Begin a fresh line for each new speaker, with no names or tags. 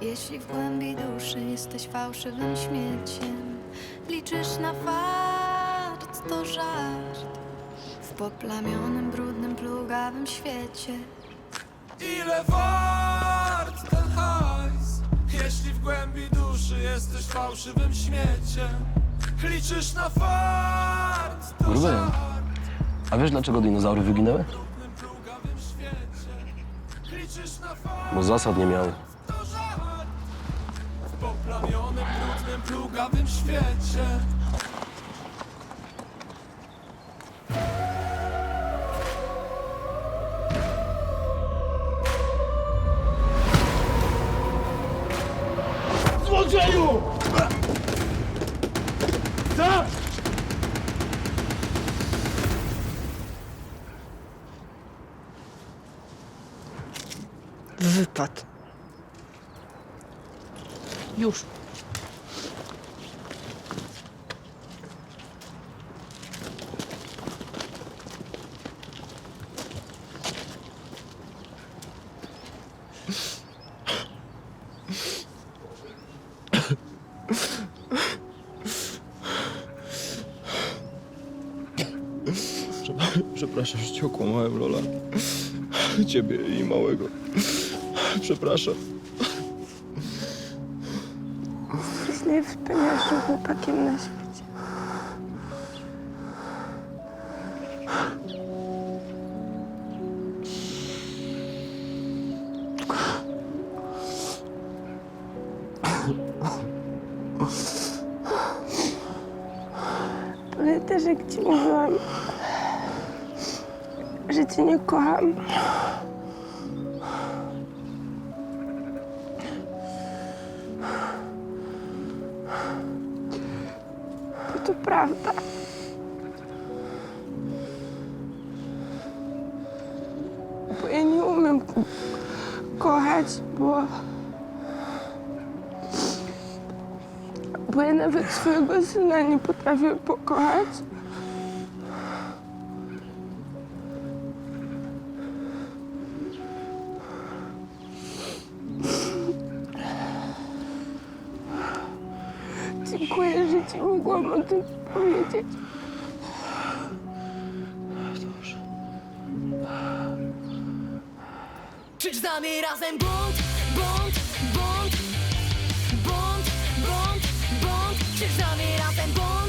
Jeśli w głębi duszy jesteś fałszywym śmieciem, liczysz na fart, to żart. W poplamionym, brudnym, plugawym świecie.
Ile wart ten hajs? Jeśli w głębi duszy jesteś fałszywym śmieciem Liczysz na fart, to
Grube.
żart
A wiesz dlaczego dinozaury wyginęły?
W brudnym, plugawym świecie Liczysz na fart,
Bo zasad nie miały.
Plugawym świecie
Złodzieju! Co?
Wypad. Już.
Przepraszam, że cię okłamałem, Lola. Ciebie i małego. Przepraszam.
Jesteś najwspanialszym chłopakiem na świecie. Pamiętasz, jak ci mówiłam, że cię nie kocham? To to prawda. Bo ja nie umiem ko- kochać, bo... Bo ja nawet swojego syna nie potrafię pokochać. Dziękuję, że ci mogłam o tym powiedzieć.
Krzycz z nami razem bunt, bunt, bunt Bunt, bunt, bunt Krzycz z nami razem bunt,